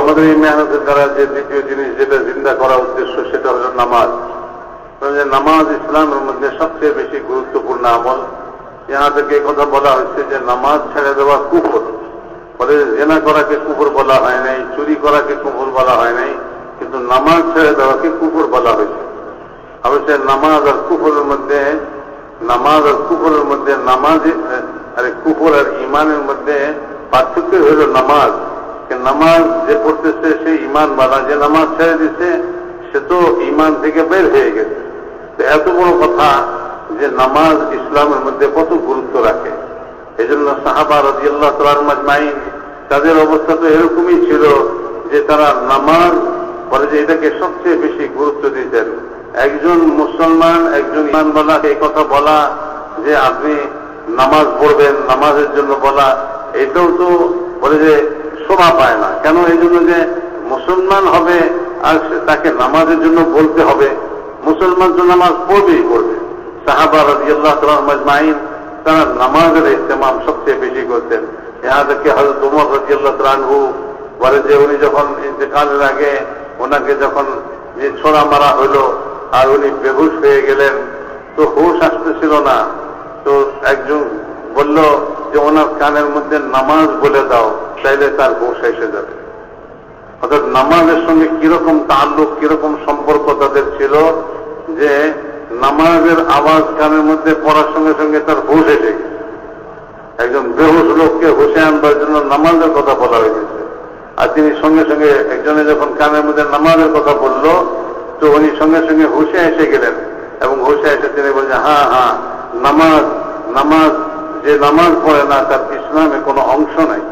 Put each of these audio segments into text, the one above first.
আমাদের এই মেহনতের দ্বারা যে দ্বিতীয় জিনিস যেটা জিন্দা করা উদ্দেশ্য, সেটা হল নামাজ। যে নামাজ ইসলামের মধ্যে সবচেয়ে বেশি গুরুত্বপূর্ণ আমল। থেকে কথা বলা হয়েছে যে নামাজ ছেড়ে দেওয়া কুফর। ফলে জেনা করাকে কুকুর বলা হয় নাই, চুরি করাকে কুকুর বলা হয় নাই, কিন্তু নামাজ ছেড়ে দেওয়াকে কুকুর বলা হয়েছে। অবশ্য নামাজ আর কুকুরের মধ্যে, নামাজ আর কুকুরের মধ্যে নামাজ আরে কুকুর আর ইমানের মধ্যে পার্থক্য হইল নামাজ। নামাজ যে পড়তেছে, সে ইমান বানা যে নামাজ ছেড়ে দিচ্ছে সে তো ইমান থেকে বের হয়ে গেছে। তো এত বড় কথা যে নামাজ ইসলামের মধ্যে কত গুরুত্ব রাখে। এই জন্য সাহাবা রাজি আল্লাহ মাজমাইন তাদের অবস্থা তো এরকমই ছিল যে তারা নামাজ বলে যে এটাকে সবচেয়ে বেশি গুরুত্ব দিতেন। একজন মুসলমান, একজন ইমানওয়ালা এই কথা বলা যে আপনি নামাজ পড়বেন, নামাজের জন্য বলা, এটাও তো বলে যে শোভা পায় না। কেন এই জন্য যে মুসলমান হবে আর তাকে নামাজের জন্য বলতে হবে, মুসলমান তো নামাজ পড়বেই পড়বে। সাহাবা রাজিয়াল্লাহ তালাম মাইন তারা নামাজের ইস্তেমাম সবচেয়ে বেশি করতেন। এহাদেরকে তোমার উমর রাজিয়াল্লাহ তালানহু বলে যে, উনি যখন ইন্তেকালের আগে ওনাকে যখন যে ছোড়া মারা হইল আর উনি বেহুশ হয়ে গেলেন, তো হুশ আসতেছিল না। তো একজন বলল যে ওনার কানের মধ্যে নামাজ বলে দাও, তাইলে তার হুশ এসে যাবে। অর্থাৎ নামাজের সঙ্গে কীরকম তাল্লুক, কীরকম সম্পর্ক তাদের ছিল যে নামাজের আওয়াজ কানের মধ্যে পড়ার সঙ্গে সঙ্গে তার হুশ এসে গেছে। একজন বেহুশ লোককে হুশে আনবার জন্য নামাজের কথা বলা হয়েছে আর তিনি সঙ্গে সঙ্গে একজনে যখন কানের মধ্যে নামাজের কথা বলল, তো উনি সঙ্গে সঙ্গে হুশে এসে গেলেন এবং হুশে এসে তিনি বলছেন হ্যাঁ হ্যাঁ নামাজ নামাজ যে নামাজ পড়ে না, তার ইসলামে কোনো অংশ নাই।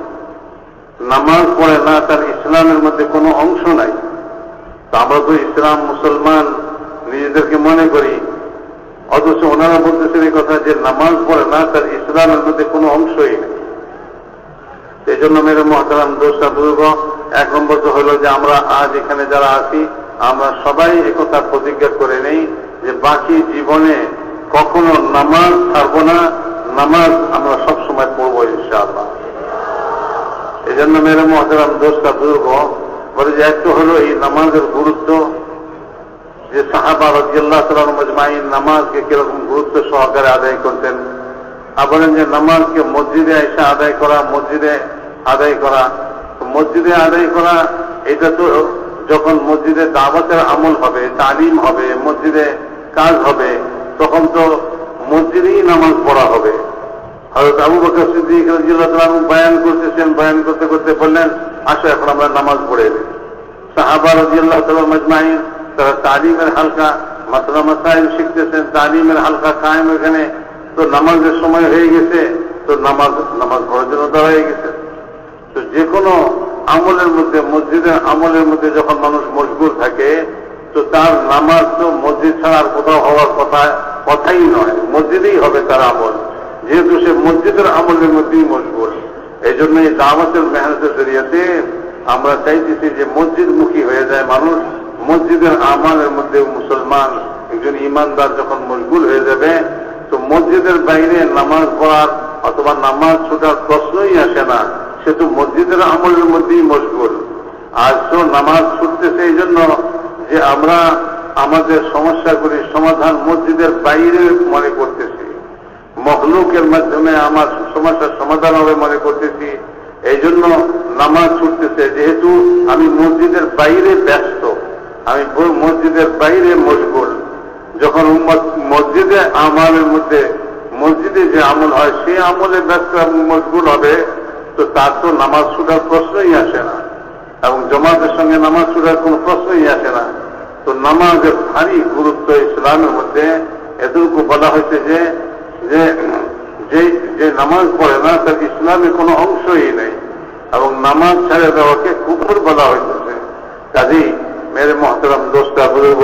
নামাজ পড়ে না, তার ইসলামের মধ্যে কোনো অংশ নাই। আমরা তো ইসলাম মুসলমান, নিজেদেরকে মনে করি। অথচ ওনারা বলতেছেন এই কথা যে নামাজ পড়ে না, তার ইসলামের মধ্যে কোনো অংশই নেই। এই জন্য মেরে মহতারাম দোষা বুজুর্গ, এক নম্বর তো হলো যে আমরা আজ এখানে যারা আছি, আমরা সবাই একথা প্রতিজ্ঞা করে নেই যে বাকি জীবনে কখনো নামাজ ছাড়বো না নামাজ আমরা সবসময় পড়ব ইনশাআল্লাহ। এই জন্য মেরে মহতারাম দোষটা বুজুর্গ, বলে যে একটা হলো এই নামাজের গুরুত্ব, যে সাহাবা রাজিয়াল্লাহ তালাম মজমাইন নামাজকে কীরকম গুরুত্ব সহকারে আদায় করতেন বলেন যে নামাজকে মসজিদে এসে আদায় করা, মসজিদে আদায় করা। মসজিদে আদায় করা, এটা তো যখন মসজিদে দাওয়াতের আমল হবে, তালিম হবে, মসজিদে কাজ হবে, তখন তো মসজিদেই নামাজ পড়া হবে। হয়তো আবু বকর সিদ্দিক রাজিয়াল্লাহ তাআলা বয়ান করতেছেন, বয়ান করতে করতে বললেন, আসো, এখন আমরা নামাজ পড়ে সাহাবা রাজিয়াল্লাহ তাআলা মাজমাইন তারা তালিমের হালকা মাসলা মাসাইল শিখতেছেন, তালিমের হালকা কায়েম এখানে তো নামাজের সময় হয়ে গেছে, তো নামাজ নামাজ পড়ার জন্য হয়ে গেছে। তো যে কোনো আমলের মধ্যে, মসজিদের আমলের মধ্যে যখন মানুষ মশগুল থাকে, তো তার নামাজ তো মসজিদ ছাড়া আর কোথাও হওয়ার কথা, কথাই নয়। মসজিদেই হবে তার আমল। যেহেতু সে মসজিদের আমলের মধ্যেই মশগুল এই জন্য এই দাওয়াতের মেহনতের জরিয়াতে আমরা চাইতেছি যে মসজিদমুখী হয়ে যায় মানুষ। মসজিদের আমালের মধ্যে মুসলমান একজন ইমানদার যখন মশগুল হয়ে যাবে, তো মসজিদের বাইরে নামাজ পড়ার অথবা নামাজ ছোটার প্রশ্নই আসে না। সে তো মসজিদের আমলের মধ্যেই মশগুল। আজ তো নামাজ ছুটতেছে এই জন্য যে আমরা আমাদের সমস্যাগুলির সমাধান মসজিদের বাইরে মনে করতেছি। মখলুকের মাধ্যমে আমার সমস্যার সমাধান হবে মনে করতেছি। এই জন্য নামাজ ছুটতেছে যেহেতু আমি মসজিদের বাইরে ব্যস্ত, আমি মসজিদের বাইরে মশগুল। যখন মসজিদে আমলের মধ্যে মসজিদে যে আমল হয়, সেই আমলে ব্যস্ত এবং মশগুল হবে, তো তার তো নামাজ ছুটার প্রশ্নই আসে না। এবং জমাতের সঙ্গে নামাজ ছুটার কোনো প্রশ্নই আসে না। তো নামাজের ভারী গুরুত্ব ইসলামের মধ্যে। এতটুকু বলা হয়েছে যে যে যে নামাজ পড়ে না, তার ইসলামে কোনো অংশই নেই। এবং নামাজ ছেড়ে দেওয়াকে কুকুর বলা হয়েছে কাজেই মেরে মহতরম দোষটা বুঝব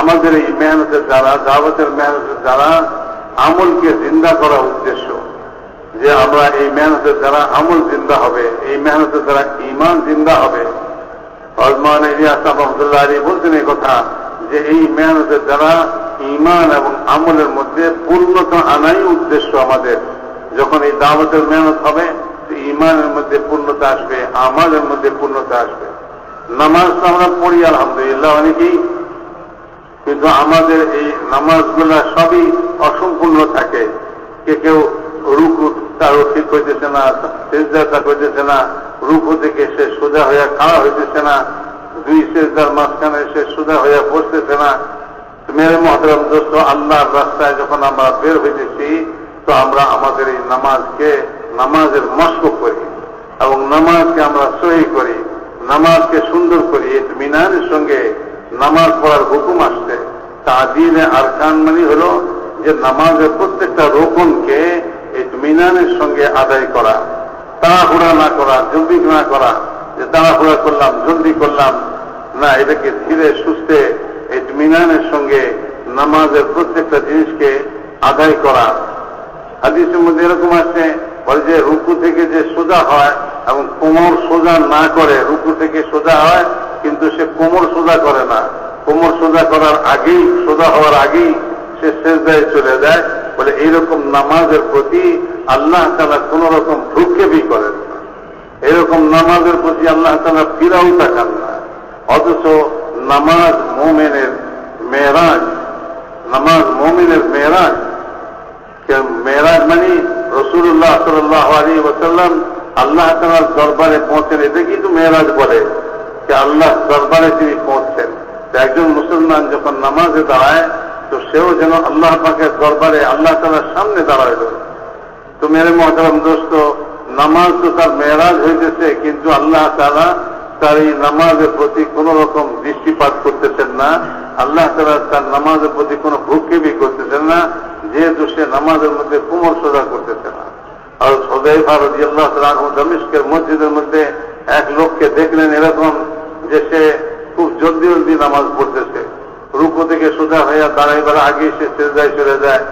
আমাদের এই মেহনতের দ্বারা দাওয়াতের মেহনতের দ্বারা আমলকে জিন্দা করা উদ্দেশ্য, যে আমরা এই মেহনতের দ্বারা আমল জিন্দা হবে, এই মেহনতের দ্বারা ইমান জিন্দা হবে হজমান ইলিয়াস রহমতুল্লাহ আলী বলছেন এই কথা, যে এই মেহনতের দ্বারা ইমান এবং আমলের মধ্যে পূর্ণতা আনাই উদ্দেশ্য আমাদের। যখন এই দাওয়াতের মেহনত হবে ইমানের মধ্যে পূর্ণতা আসবে, আমাদের মধ্যে পূর্ণতা আসবে। নামাজ তো আমরা পড়ি, আলহামদুলিল্লাহ, অনেকেই। কিন্তু আমাদের এই নামাজগুলা সবই অসম্পূর্ণ থাকে। কে কেউ রুকু তারও ঠিক হইতেছে না, সেজদা হইতেছে না, রুকু থেকে সে সোজা হইয়া খাওয়া হইতেছে না, দুই সেজদার মাঝখানে সে সোজা হইয়া বসতেছে না মেরে মহতরম দোস্ত আল্লাহর রাস্তায় যখন আমরা বের হইতেছি, তো আমরা আমাদের এই নামাজকে, নামাজের মস্ক করি এবং নামাজকে আমরা সহি করি, নামাজকে সুন্দর করি মিনারের সঙ্গে নামাজ পড়ার হুকুম আসছে। তাদিনে আরকান মানে হলো যে নামাজের প্রত্যেকটা রোপণকে মিনানের সঙ্গে আদায় করা, তাড়াহুড়া না করা, জলদি না করা, যে তাড়াহুড়া করলাম, জলদি করলাম, না, এটাকে ধীরে সুস্থে মিনানের সঙ্গে নামাজের প্রত্যেকটা জিনিসকে আদায় করা। হাদিসের মধ্যে এরকম আছে বলে যে রুকু থেকে যে সোজা হয় এবং কোমর সোজা না করে, রুকু থেকে সোজা হয়, কিন্তু সে কোমর সোজা করে না। কোমর সোজা করার আগেই, সোজা হওয়ার আগেই সে শেষদায় চলে যায়। বলে এইরকম নামাজের প্রতি আল্লাহ তালা কোন রকম ভ্রুক্ষেপই করেন না। এরকম নামাজের প্রতি আল্লাহ তালা ফিরাও তাকান না। অথচ নামাজ মোমেনের মেয়েরাজ, নামাজ মোমিনের মেয়েরাজ। মেয়েরাজ মানে রসুল্লাহ সাল্লাহ আলী ওসাল্লাম আল্লাহ তালার দরবারে পৌঁছেন, এটা কিন্তু মেয়েরাজ বলে যে আল্লাহ দরবারে তিনি পৌঁছছেন একজন মুসলমান যখন নামাজে দাঁড়ায়, তো সেও যেন আল্লাহ পাকের দরবারে, আল্লাহ তালার সামনে দাঁড়াইল। তো মেরে মহতারাম দোস্ত, নামাজ তো তার মেয়েরাজ হইতেছে, কিন্তু আল্লাহ তালা তার এই নামাজের প্রতি কোন রকম দৃষ্টিপাত করতেছেন না। আল্লাহ তালা তার নামাজের প্রতি কোনো ভ্রুক্ষেপই করতেছেন না। যেহেতু সে নামাজের মধ্যে কোমর সোজা করতেছে না। আর সদাই ভারত আল্লাহ তালা দমিষ্কের মসজিদের মধ্যে এক লোককে দেখলেন এরকম যে সে খুব জলদি জলদি নামাজ পড়তেছে। রুকো থেকে সোজা হইয়া দাঁড়াইবার আগেই সে সেজদায় চলে যায়।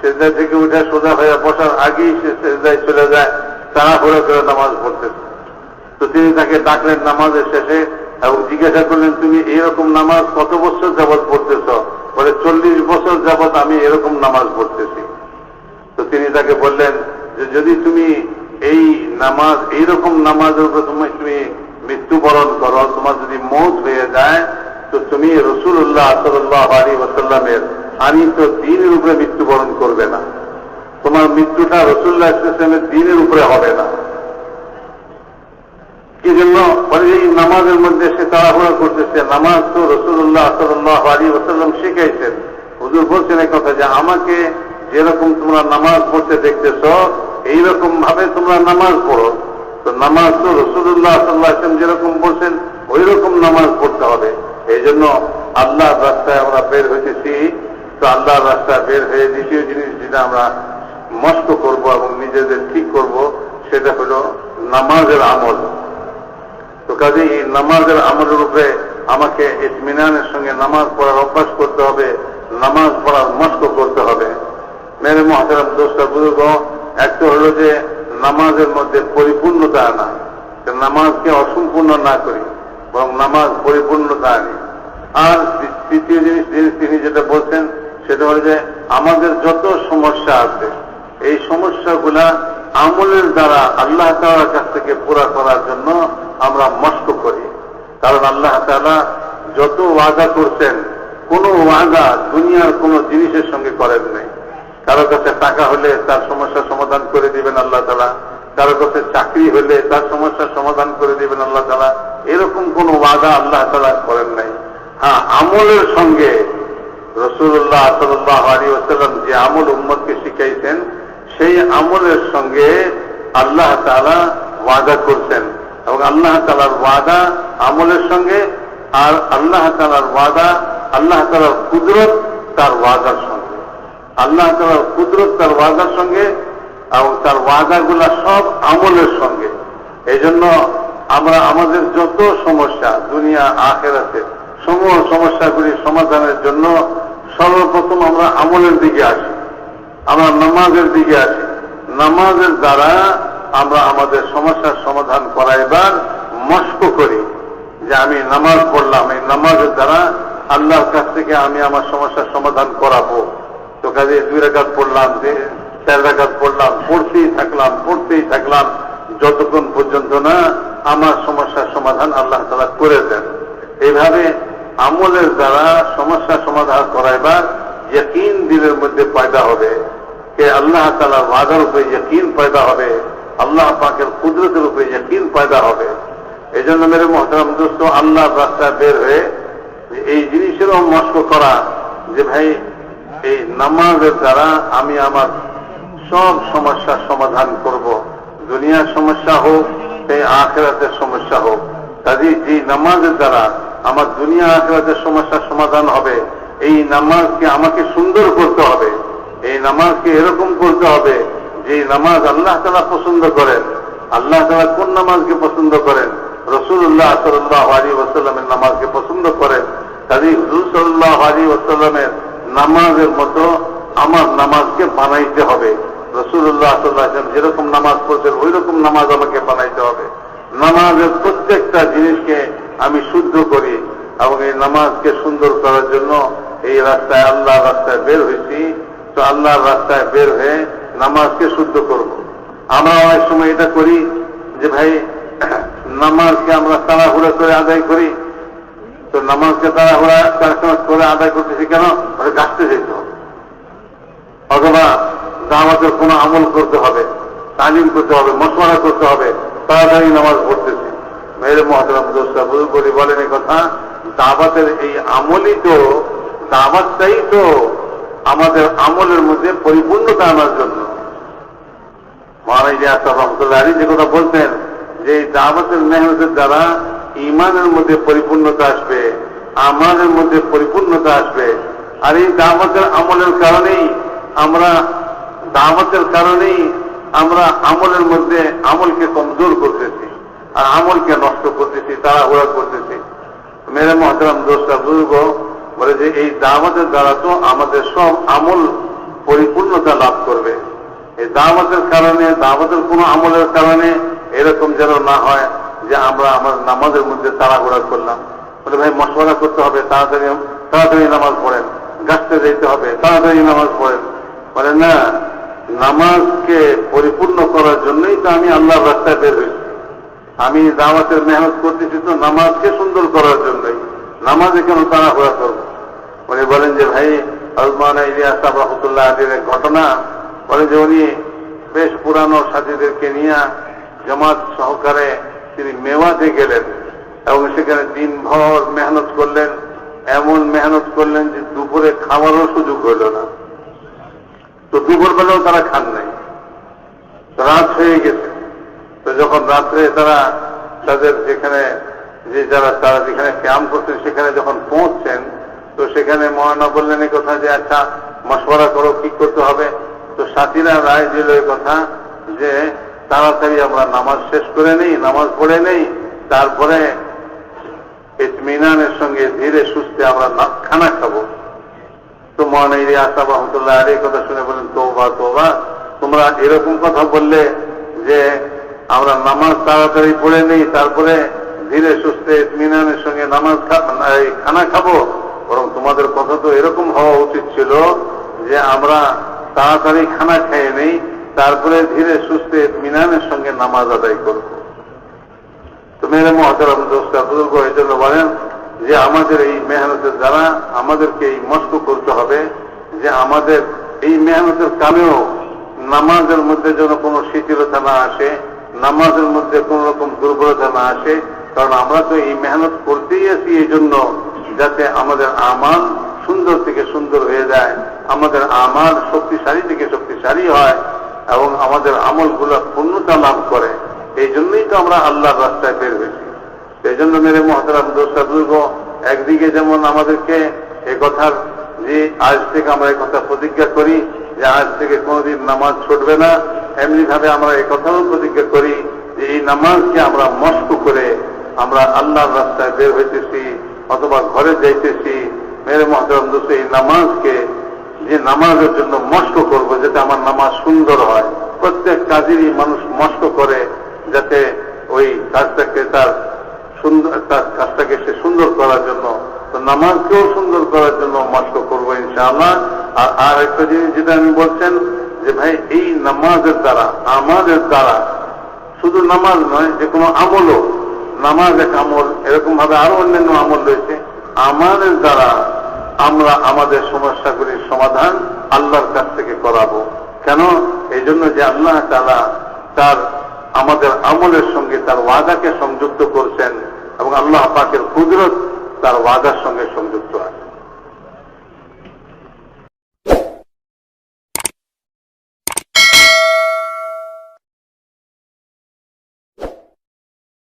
সেজদায় থেকে উঠে সোজা হইয়া বসার আগেই সে সেজদায় চলে যায়। তারা ঘুরে করে নামাজ পড়তেছে। তো তিনি তাকে ডাকলেন নামাজের শেষে এবং জিজ্ঞাসা করলেন, তুমি এরকম নামাজ কত বছর যাবৎ পড়তেছ? বলে, চল্লিশ বছর যাবৎ আমি এরকম নামাজ পড়তেছি। তো তিনি তাকে বললেন যে, যদি তুমি এই নামাজ, এইরকম নামাজের উপরে তুমি তুমি মৃত্যুবরণ করো, তোমার যদি মৌত হয়ে যায়, তো তুমি রসুল্লাহ সাল্লাহ আলী ওসাল্লামের আনিত দিনের উপরে মৃত্যুবরণ করবে না। তোমার মৃত্যুটা রসুল্লাহ ইসলামের দিনের উপরে হবে না। কি জন্য বলে নামাজের মধ্যে সে তাড়াহুড়া করতেছে। নামাজ তো রসুল্লাহ সাল্লাহ আলী ওসাল্লাম শিখাইছেন। হুজুর বলছেন এই কথা যে, আমাকে যেরকম তোমরা নামাজ পড়তে দেখতেছ, এইরকম ভাবে তোমরা নামাজ পড়ো। তো নামাজ তো রসুল্লাহ সাল্লাহ আসলাম যেরকম বলছেন ওই রকম নামাজ পড়তে হবে। এই জন্য আল্লাহর রাস্তায় আমরা বের হইতেছি। তো আল্লাহর রাস্তায় বের হয়ে দ্বিতীয় জিনিস যেটা আমরা মস্ত করব এবং নিজেদের ঠিক করব, সেটা হলো নামাজের আমল। কাজে এই নামাজের আমলের উপরে আমাকে ইতমিনানের সঙ্গে নামাজ পড়ার অভ্যাস করতে হবে, নামাজ পড়ার মস্ক করতে হবে। মেরে মহাতারাম দোষটা বুঝব একটা হলো যে নামাজের মধ্যে পরিপূর্ণতা আনা নামাজকে অসম্পূর্ণ না করি, বরং নামাজ পরিপূর্ণতা আনি। আর তৃতীয় জিনিস তিনি যেটা বলছেন, সেটা হলো যে আমাদের যত সমস্যা আছে, এই সমস্যাগুলা আমলের দ্বারা আল্লাহ তালার কাছ থেকে পুরা করার জন্য আমরা মস্ক করি। কারণ আল্লাহ তালা যত ওয়াদা করছেন, কোন ওয়াদা দুনিয়ার কোন জিনিসের সঙ্গে করেন নাই। কারও কাছে টাকা হলে তার সমস্যার সমাধান করে দিবেন আল্লাহ তালা কারও কাছে চাকরি হলে তার সমস্যার সমাধান করে দিবেন আল্লাহ তালা এরকম কোন ওয়াদা আল্লাহ তালা করেন নাই। হ্যাঁ আমলের সঙ্গে রসুল্লাহ সাল্লাহ আলী ওসাল্লাম যে আমল উম্মদকে শিখাইছেন, সেই আমলের সঙ্গে আল্লাহ তালা ওয়াদা করছেন। এবং আল্লাহ তালার ওয়াদা আমলের সঙ্গে আর আল্লাহ তালার ওয়াদা, আল্লাহ তালার কুদরত তার ওয়াদার সঙ্গে। আল্লাহ তালার কুদরত তার ওয়াদার সঙ্গে এবং তার ওয়াদাগুলা সব আমলের সঙ্গে। এই জন্য আমরা, আমাদের যত সমস্যা দুনিয়া আখের আছে সমূহ সমস্যাগুলি সমাধানের জন্য সর্বপ্রথম আমরা আমলের দিকে আসি। আমরা নামাজের দিকে আসি। নামাজের দ্বারা আমরা আমাদের সমস্যার সমাধান করাইবার মস্ক করি যে আমি নামাজ পড়লাম। এই নামাজের দ্বারা আল্লাহর কাছ থেকে আমি আমার সমস্যার সমাধান করাবো। তো কাজে দুই রেখাত পড়লাম চার রেখাত পড়লাম, পড়তেই থাকলাম পড়তেই থাকলাম, যতক্ষণ পর্যন্ত না আমার সমস্যার সমাধান আল্লাহ তালা করে দেন। এইভাবে আমলের দ্বারা সমস্যার সমাধান করাইবার ইয়কিন দিলের মধ্যে পয়দা হবে। কে আল্লাহ তালা ওয়াদার উপরে ইয়কিন পয়দা হবে। আল্লাহ পাকের কুদরতের উপরে ইয়কিন পয়দা হবে। এই জন্য মেরে মহতারাম দোস্ত আল্লাহর রাস্তায় বের হয়ে এই জিনিসেরও মস্ক করা যে ভাই, এই নামাজের দ্বারা আমি আমার সব সমস্যার সমাধান করব। দুনিয়ার সমস্যা হোক সেই আখেরাতের সমস্যা হোক। কাজে, যে নামাজের দ্বারা আমার দুনিয়া আখেরাতের সমস্যার সমাধান হবে, এই নামাজকে আমাকে সুন্দর করতে হবে। এই নামাজকে এরকম করতে হবে যে নামাজ আল্লাহ তালা পছন্দ করেন। আল্লাহ তালা কোন নামাজকে পছন্দ করেন? রসুল্লাহ সাল্লাহ আলী ওসাল্লামের নামাজকে পছন্দ করেন। কাজী হুজুর সাল্লাহ আলী ওসাল্লামের নামাজের মতো আমার নামাজকে বানাইতে হবে। রসুল্লাহ সাল্লাহ যেরকম নামাজ পড়ছেন ওই রকম নামাজ আমাকে বানাইতে হবে। নামাজের প্রত্যেকটা জিনিসকে আমি শুদ্ধ করি এবং এই নামাজকে সুন্দর করার জন্য এই রাস্তায় আল্লাহ রাস্তায় বের হয়েছি। তো আল্লাহর রাস্তায় বের হয়ে নামাজকে শুদ্ধ করব। আমরা অনেক সময় এটা করি যে, ভাই, নামাজকে আমরা তাড়াহুড়া করে আদায় করি। তো নামাজকে তাড়াহুড়া করে আদায় করতেছি কেন? ওটা গাছতে যেতে অথবা দাওয়াতের কোনো আমল করতে হবে, তালিম করতে হবে, মশওয়ারা করতে হবে, তাড়াতাড়ি নামাজ পড়তেছি। মেয়ের মহাতারাম বুঝু করি বলেন কথা দাবাতের এই আমলই তো দাবাতটাই তো আমাদের আমলের মধ্যে পরিপূর্ণতা আনার জন্য। আলী যে কথা বলতেন যে দাওয়াতের মেহনতের দ্বারা ইমানের মধ্যে পরিপূর্ণতা আসবে আমাদের মধ্যে পরিপূর্ণতা আসবে। আর এই দাওয়াতের আমলের কারণেই আমরা, দাওয়াতের কারণেই আমরা আমলের মধ্যে আমলকে কমজোর করতেছি, আর আমলকে নষ্ট করতেছি, তাড়াহুড়া করতেছি। মেরে মহতরাম দোষটা বুঝব বলে যে এই দাওয়াতের দ্বারা তো আমাদের সব আমল পরিপূর্ণতা লাভ করবে। এই দাওয়াতের কারণে, দাওয়াতের কোনো আমলের কারণে এরকম যেন না হয় যে আমরা আমার নামাজের মধ্যে তাড়াহুড়া করলাম। বলে, ভাই, মশওয়ারা করতে হবে, তাড়াতাড়ি তাড়াতাড়ি নামাজ পড়েন। গাছতে যেতে হবে, তাড়াতাড়ি নামাজ পড়েন। বলে, না, নামাজকে পরিপূর্ণ করার জন্যই তো আমি আল্লাহর রাস্তায় বের হয়েছি। আমি দাওয়াতের মেহনত করতেছি তো নামাজকে সুন্দর করার জন্যই। নামাজে কেন তাড়াহুড়া করব? উনি বলেন যে, ভাই, আলমান ইলিয়াস রহমতুল্লাহ এক ঘটনা বলে যে উনি বেশ পুরানো সাথীদেরকে নিয়ে জামাত সহকারে তিনি মেওয়াতে গেলেন এবং সেখানে দিনভর মেহনত করলেন, এমন মেহনত করলেন যে দুপুরে খাওয়ারও সুযোগ হইল না। তো দুপুর বেলাও তারা খান নাই। রাত হয়ে গেছে। তো যখন রাত্রে তারা তাদের যেখানে যে যারা তারা যেখানে ক্যাম্প করছেন সেখানে যখন পৌঁছছেন, তো সেখানে মহানা বললেন এই কথা যে আচ্ছা মশওয়ারা করো, কি করতে হবে? তো সাথীরা রায় দিল এই কথা যে, তাড়াতাড়ি আমরা নামাজ শেষ করে নেই, নামাজ পড়ে নেই, তারপরে ইতমিনানের সঙ্গে ধীরে সুস্থে আমরা খানা খাব। তো মহানাইরি আসা রহমতুল্লাহ আর এই কথা শুনে বলেন তোবা তোবা। তোমরা এরকম কথা বললে যে, আমরা নামাজ তাড়াতাড়ি পড়ে নেই, তারপরে ধীরে সুস্থে ইতমিনানের সঙ্গে নামাজ খানা খাব। বরং তোমাদের কথা তো এরকম হওয়া উচিত ছিল যে, আমরা তাড়াতাড়ি খানা খেয়ে নেই, তারপরে ধীরে সুস্থে ইতমিনানের সঙ্গে নামাজ আদায় করব। তো মেরে মহাতারাম দোষটা বুজুর্গ এই জন্য বলেন যে আমাদের এই মেহনতের দ্বারা আমাদেরকে এই মস্ত করতে হবে যে আমাদের এই মেহনতের কামেও নামাজের মধ্যে যেন কোনো শিথিলতা না আসে, নামাজের মধ্যে কোন রকম দুর্বলতা না আসে, কারণ আমরা তো এই মেহনত করতেই আছি এই জন্য যাতে আমাদের আমান সুন্দর থেকে সুন্দর হয়ে যায়। আমাদের আমার শক্তিশালী থেকে শক্তিশালী হয় এবং আমাদের আমলগুলো পূর্ণতা লাভ করে। এই জন্যই তো আমরা আল্লাহর রাস্তায় বের হয়েছি। সেই জন্য মেরে মহাতারাম দোষা দুর্গ, একদিকে যেমন আমাদেরকে এ কথার যে আজ থেকে আমরা এই কথা প্রতিজ্ঞা করি যে আজ থেকে কোনোদিন নামাজ ছুটবে না এমনি ভাবে আমরা এই কথাও প্রতিজ্ঞা করি যে এই নামাজকে আমরা মস্ক করে আমরা আল্লাহর রাস্তায় বের হইতেছি অথবা ঘরে যাইতেছি। মেরে মহাতারাম দোষ এই নামাজকে যে নামাজের জন্য মস্ক করব যাতে আমার নামাজ সুন্দর হয়। প্রত্যেক কাজেরই মানুষ মস্ক করে যাতে ওই কাজটাকে তার সুন্দর তার কাজটাকে সে সুন্দর করার জন্য, তো নামাজকেও সুন্দর করার জন্য মস্ক করব ইনশাআল্লাহ। আর আর একটা জিনিস যেটা আমি বলছেন, যে ভাই, এই নামাজের দ্বারা, আমাদের দ্বারা, শুধু নামাজ নয়, যে কোনো আমলও, নামাজ এক আমল এরকম ভাবে আরও অন্যান্য আমল রয়েছে। আমাদের দ্বারা আমরা আমাদের সমস্যাগুলির সমাধান আল্লাহর কাছ থেকে করাবো। কেন? এই জন্য যে আল্লাহ তালা তার আমাদের আমলের সঙ্গে, তার ওয়াদাকে সংযুক্ত করছেন এবং আল্লাহ পাকের কুদরত তার ওয়াদার সঙ্গে সংযুক্ত আছে।